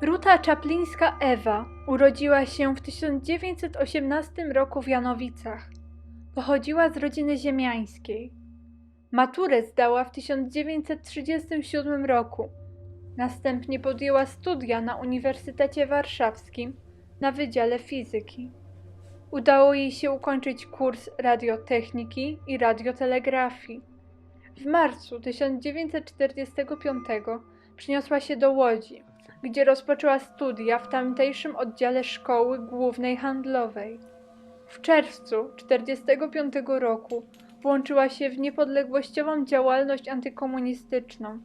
Ruta Czaplińska Ewa urodziła się w 1918 roku w Janowicach. Pochodziła z rodziny ziemiańskiej. Maturę zdała w 1937 roku. Następnie podjęła studia na Uniwersytecie Warszawskim na Wydziale Fizyki. Udało jej się ukończyć kurs radiotechniki i radiotelegrafii. W marcu 1945 przyniosła się do Łodzi, gdzie rozpoczęła studia w tamtejszym oddziale Szkoły Głównej Handlowej. W czerwcu 1945 roku włączyła się w niepodległościową działalność antykomunistyczną.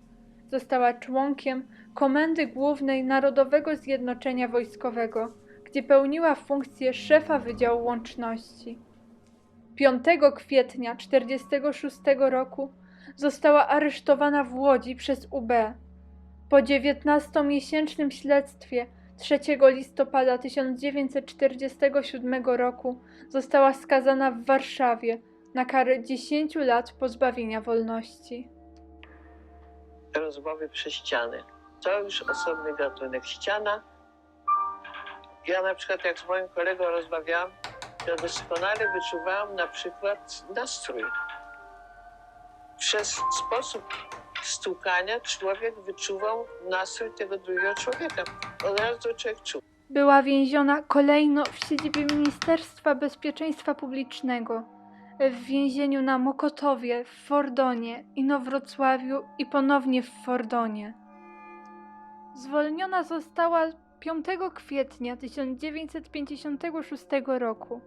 Została członkiem Komendy Głównej Narodowego Zjednoczenia Wojskowego, gdzie pełniła funkcję szefa Wydziału Łączności. 5 kwietnia 1946 roku została aresztowana w Łodzi przez UB. Po 19-miesięcznym śledztwie 3 listopada 1947 roku została skazana w Warszawie na karę 10 lat pozbawienia wolności. rozmowy przez ściany. To już osobny gatunek. Ściana. Ja na przykład jak z moim kolegą rozmawiałam, to doskonale wyczuwałam na przykład nastrój. Przez sposób stukania człowiek wyczuwał nastrój tego drugiego człowieka. Od razu człowiek czuł. Była więziona kolejno w siedzibie Ministerstwa Bezpieczeństwa Publicznego, w więzieniu na Mokotowie, w Fordonie, Inowrocławiu i ponownie w Fordonie. Zwolniona została 5 kwietnia 1956 roku.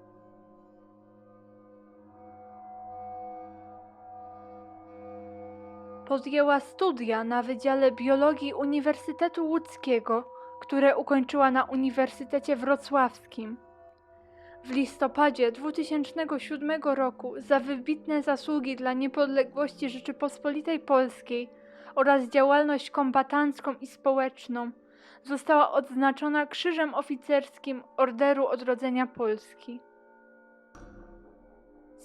Podjęła studia na Wydziale Biologii Uniwersytetu Łódzkiego, które ukończyła na Uniwersytecie Wrocławskim. W listopadzie 2007 roku za wybitne zasługi dla niepodległości Rzeczypospolitej Polskiej oraz działalność kombatancką i społeczną została odznaczona Krzyżem Oficerskim Orderu Odrodzenia Polski.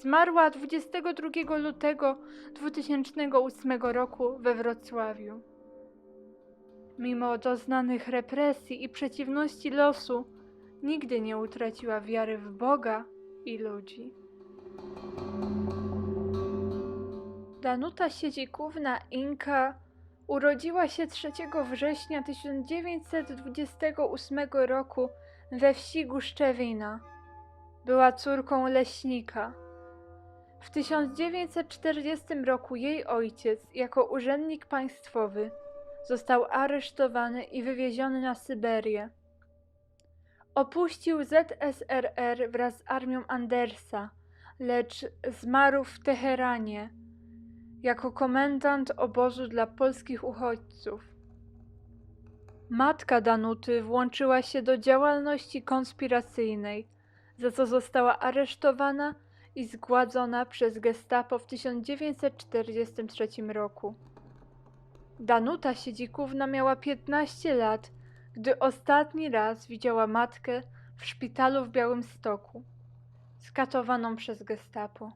Zmarła 22 lutego 2008 roku we Wrocławiu. Mimo doznanych represji i przeciwności losu, nigdy nie utraciła wiary w Boga i ludzi. Danuta Siedzikówna Inka urodziła się 3 września 1928 roku we wsi Guszczewina. Była córką leśnika. W 1940 roku jej ojciec, jako urzędnik państwowy, został aresztowany i wywieziony na Syberię. Opuścił ZSRR wraz z armią Andersa, lecz zmarł w Teheranie jako komendant obozu dla polskich uchodźców. Matka Danuty włączyła się do działalności konspiracyjnej, za co została aresztowana i zgładzona przez Gestapo w 1943 roku. Danuta Siedzikówna miała 15 lat, gdy ostatni raz widziała matkę w szpitalu w Białymstoku, skatowaną przez Gestapo.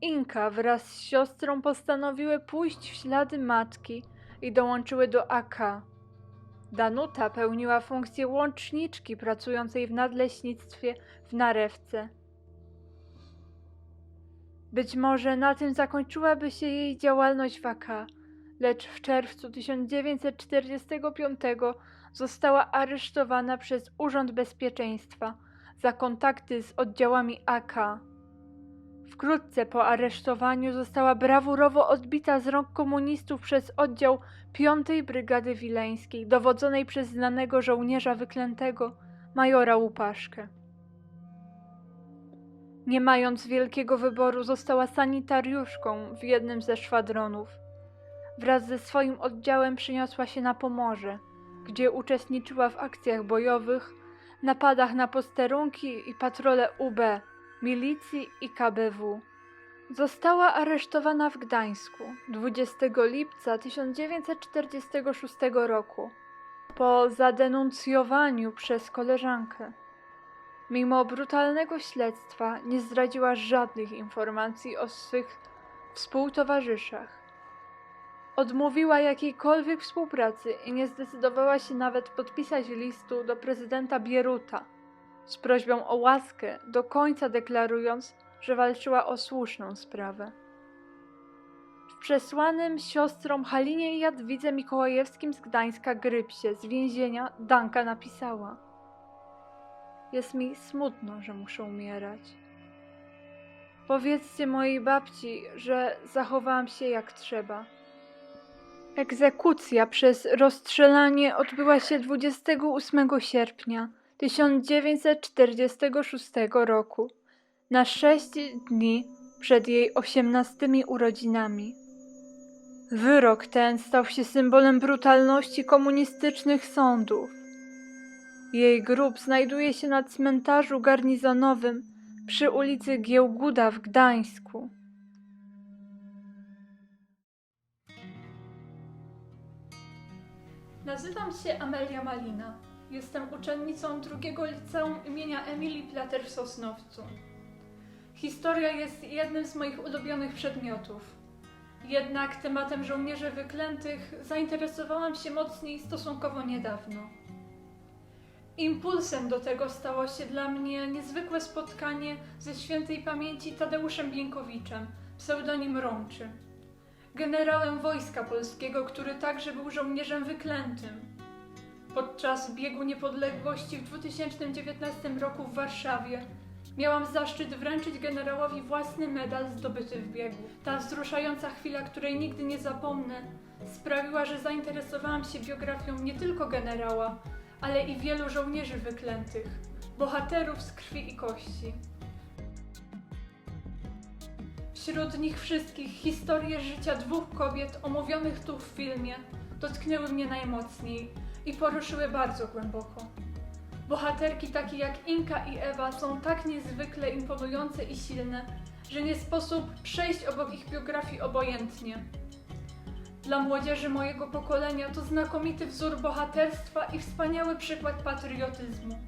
Inka wraz z siostrą postanowiły pójść w ślady matki i dołączyły do AK. Danuta pełniła funkcję łączniczki pracującej w nadleśnictwie w Narewce. Być może na tym zakończyłaby się jej działalność w AK, lecz w czerwcu 1945 została aresztowana przez Urząd Bezpieczeństwa za kontakty z oddziałami AK. Wkrótce po aresztowaniu została brawurowo odbita z rąk komunistów przez oddział 5 Brygady Wileńskiej, dowodzonej przez znanego żołnierza wyklętego, majora Łupaszkę. Nie mając wielkiego wyboru, została sanitariuszką w jednym ze szwadronów. Wraz ze swoim oddziałem przyniosła się na Pomorze, gdzie uczestniczyła w akcjach bojowych, napadach na posterunki i patrole UB, milicji i KBW. Została aresztowana w Gdańsku 20 lipca 1946 roku po zadenuncjowaniu przez koleżankę. Mimo brutalnego śledztwa nie zdradziła żadnych informacji o swych współtowarzyszach. Odmówiła jakiejkolwiek współpracy i nie zdecydowała się nawet podpisać listu do prezydenta Bieruta z prośbą o łaskę, do końca deklarując, że walczyła o słuszną sprawę. W przesłanym siostrom Halinie i Jadwidze Mikołajewskim z Gdańska Grypsie z więzienia Danka napisała Jest mi smutno, że muszę umierać. Powiedzcie mojej babci, że zachowałam się jak trzeba. Egzekucja przez rozstrzelanie odbyła się 28 sierpnia 1946 roku, na sześć dni przed jej osiemnastymi urodzinami. Wyrok ten stał się symbolem brutalności komunistycznych sądów. Jej grób znajduje się na cmentarzu garnizonowym przy ulicy Giełguda w Gdańsku. Nazywam się Amelia Malina. Jestem uczennicą drugiego liceum imienia Emilii Plater w Sosnowcu. Historia jest jednym z moich ulubionych przedmiotów. Jednak tematem żołnierzy wyklętych zainteresowałam się mocniej stosunkowo niedawno. Impulsem do tego stało się dla mnie niezwykłe spotkanie ze świętej pamięci Tadeuszem Bieńkowiczem, pseudonim Rączy generałem Wojska Polskiego, który także był żołnierzem wyklętym. Podczas biegu niepodległości w 2019 roku w Warszawie miałam zaszczyt wręczyć generałowi własny medal zdobyty w biegu. Ta wzruszająca chwila, której nigdy nie zapomnę, sprawiła, że zainteresowałam się biografią nie tylko generała, ale i wielu żołnierzy wyklętych, bohaterów z krwi i kości. Wśród nich wszystkich historie życia dwóch kobiet omówionych tu w filmie dotknęły mnie najmocniej i poruszyły bardzo głęboko. Bohaterki takie jak Inka i Ewa są tak niezwykle imponujące i silne, że nie sposób przejść obok ich biografii obojętnie. Dla młodzieży mojego pokolenia to znakomity wzór bohaterstwa i wspaniały przykład patriotyzmu.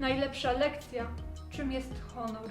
Najlepsza lekcja, czym jest honor.